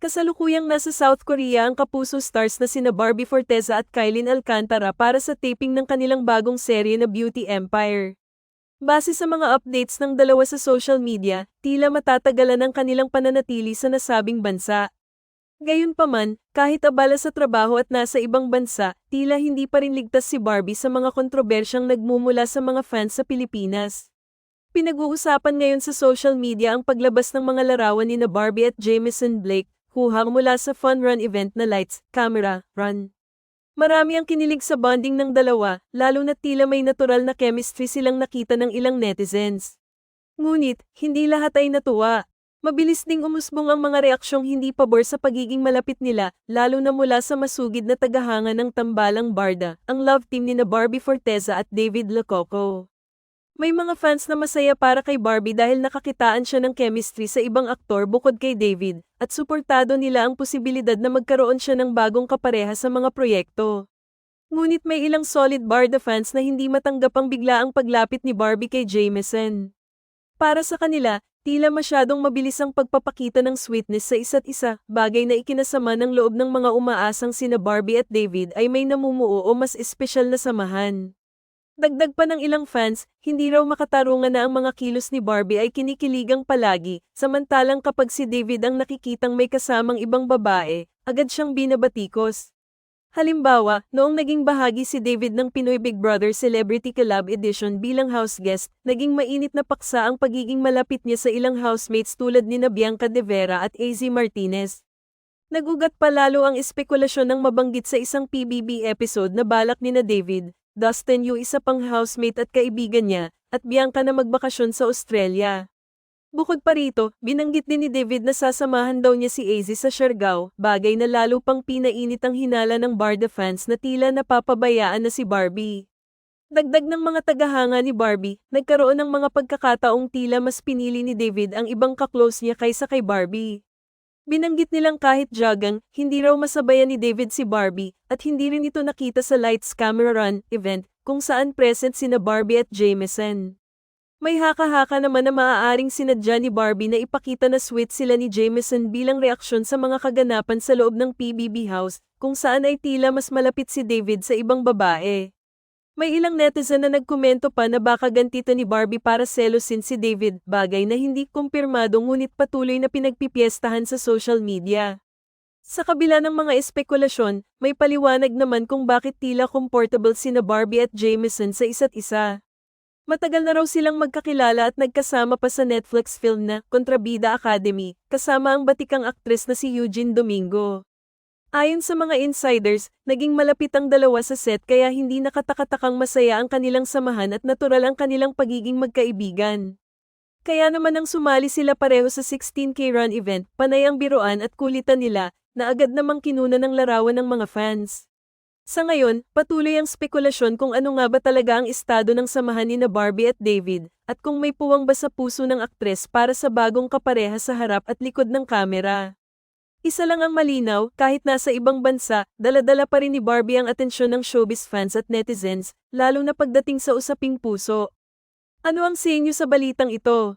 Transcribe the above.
Kasalukuyang nasa South Korea ang kapuso stars na sina Barbie Forteza at Kylin Alcantara para sa taping ng kanilang bagong serye na Beauty Empire. Base sa mga updates ng dalawa sa social media, tila matatagalan ang kanilang pananatili sa nasabing bansa. Gayunpaman, kahit abala sa trabaho at nasa ibang bansa, tila hindi pa rin ligtas si Barbie sa mga kontrobersyang nagmumula sa mga fans sa Pilipinas. Pinag-uusapan ngayon sa social media ang paglabas ng mga larawan ni na Barbie at Jameson Blake, huhang mula sa fun run event na Lights, Camera, Run. Marami ang kinilig sa bonding ng dalawa, lalo na tila may natural na chemistry silang nakita ng ilang netizens. Ngunit, hindi lahat ay natuwa. Mabilis ding umusbong ang mga reaksyong hindi pabor sa pagiging malapit nila, lalo na mula sa masugid na tagahanga ng tambalang Barda, ang love team ni na Barbie Forteza at David Lococo. May mga fans na masaya para kay Barbie dahil nakakitaan siya ng chemistry sa ibang aktor bukod kay David, at suportado nila ang posibilidad na magkaroon siya ng bagong kapareha sa mga proyekto. Ngunit may ilang solid Barda fans na hindi matanggap ang biglaang paglapit ni Barbie kay Jameson. Para sa kanila, tila masyadong mabilis ang pagpapakita ng sweetness sa isa't isa, bagay na ikinasama ng loob ng mga umaasang sina Barbie at David ay may namumuo o mas espesyal na samahan. Dagdag pa ng ilang fans, hindi raw makatarungan na ang mga kilos ni Barbie ay kinikiligang palagi, samantalang kapag si David ang nakikitang may kasamang ibang babae, agad siyang binabatikos. Halimbawa, noong naging bahagi si David ng Pinoy Big Brother Celebrity Collab Edition bilang house guest, naging mainit na paksa ang pagiging malapit niya sa ilang housemates tulad ni Bianca De Vera at AZ Martinez. Nagugat pa lalo ang espekulasyon ng mabanggit sa isang PBB episode na balak ni na David, Dustin Yu isa pang housemate at kaibigan niya, at Bianca na magbakasyon sa Australia. Bukod pa rito, binanggit din ni David na sasamahan daw niya si AZ sa Siargao, bagay na lalo pang pinainit ang hinala ng Barda fans na tila napapabayaan na si Barbie. Dagdag ng mga tagahanga ni Barbie, nagkaroon ng mga pagkakataong tila mas pinili ni David ang ibang kaklose niya kaysa kay Barbie. Binanggit nilang kahit jogang, hindi raw masabayan ni David si Barbie, at hindi rin ito nakita sa Lights Camera Run event, kung saan present sina Barbie at Jameson. May haka-haka naman na maaaring sinadya ni Barbie na ipakita na sweet sila ni Jameson bilang reaksyon sa mga kaganapan sa loob ng PBB house, kung saan ay tila mas malapit si David sa ibang babae. May ilang netizen na nagkomento pa na baka gantito ni Barbie para selosin si David, bagay na hindi kumpirmado ngunit patuloy na pinagpipiestahan sa social media. Sa kabila ng mga espekulasyon, may paliwanag naman kung bakit tila comfortable sina Barbie at Jameson sa isa't isa. Matagal na raw silang magkakilala at nagkasama pa sa Netflix film na Kontrabida Academy, kasama ang batikang aktres na si Eugene Domingo. Ayon sa mga insiders, naging malapit ang dalawa sa set kaya hindi nakatakatakang masaya ang kanilang samahan at natural ang kanilang pagiging magkaibigan. Kaya naman nang sumali sila pareho sa 16K Run event, panay ang biroan at kulitan nila, na agad namang kinuna ng larawan ng mga fans. Sa ngayon, patuloy ang spekulasyon kung ano nga ba talaga ang estado ng samahan ni na Barbie at David, at kung may puwang ba sa puso ng aktres para sa bagong kapareha sa harap at likod ng kamera. Isa lang ang malinaw, kahit nasa ibang bansa, daladala pa rin ni Barbie ang atensyon ng showbiz fans at netizens, lalo na pagdating sa usaping puso. Ano ang sa sa balitang ito?